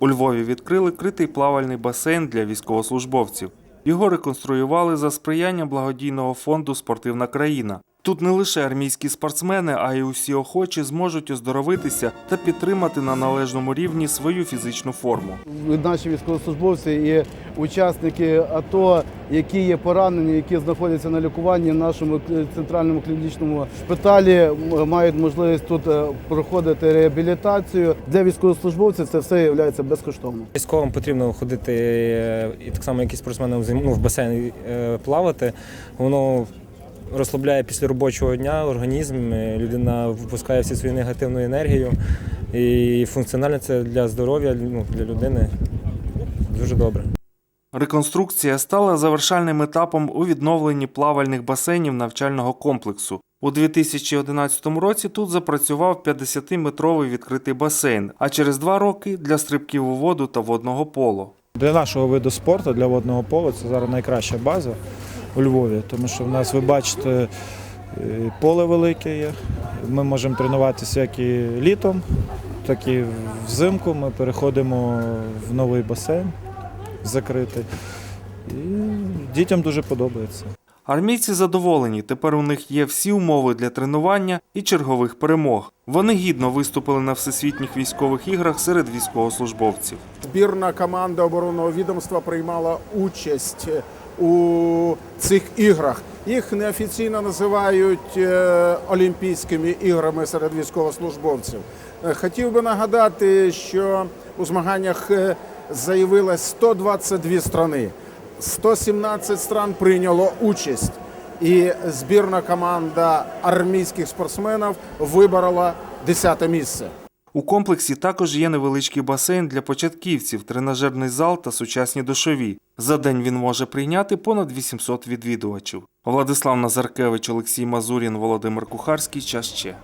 У Львові відкрили критий плавальний басейн для військовослужбовців. Його реконструювали за сприяння благодійного фонду Спортивна країна. Тут не лише армійські спортсмени, а й усі охочі зможуть оздоровитися та підтримати на належному рівні свою фізичну форму. Наші військовослужбовці і учасники АТО, які є поранені, які знаходяться на лікуванні в нашому центральному клінічному шпиталі, мають можливість тут е, проходити реабілітацію. Для військовослужбовців це все є безкоштовно. Військовим потрібно ходити е, і так само, як і спортсменам ну, в басейн е, плавати. Воно розслабляє після робочого дня організм, е, людина випускає всю свою негативну енергію. І функціонально це для здоров'я ну, для людини дуже добре. Реконструкція стала завершальним етапом у відновленні плавальних басейнів навчального комплексу. У 2011 році тут запрацював 50-метровий відкритий басейн, а через два роки для стрибків у воду та водного поло. Для нашого виду спорту, для водного пола, це зараз найкраща база у Львові, тому що в нас, ви бачите, е, поле велике є. Ми можемо тренуватися як і літом, так і взимку. Ми переходимо в новий басейн закритий. І дітям дуже подобається. Армійці задоволені, тепер у них є всі умови для тренування і чергових перемог. Вони гідно виступили на всесвітніх військових іграх серед військовослужбовців. Збірна команда оборонного відомства приймала участь у цих іграх. Їх неофіційно називають е, Олімпійськими іграми серед військовослужбовців. Е, Хотів би нагадати, що у змаганнях е, заявилось 122 страни. 117 стран прийняло участь, і збірна команда армійських спортсменів виборола 10 місце. У комплексі також є невеличкий басейн для початківців, тренажерний зал та сучасні душові. За день він може прийняти понад 800 відвідувачів. Владислав Назаркевич, Олексій Мазурін, Володимир Кухарський. Час ще.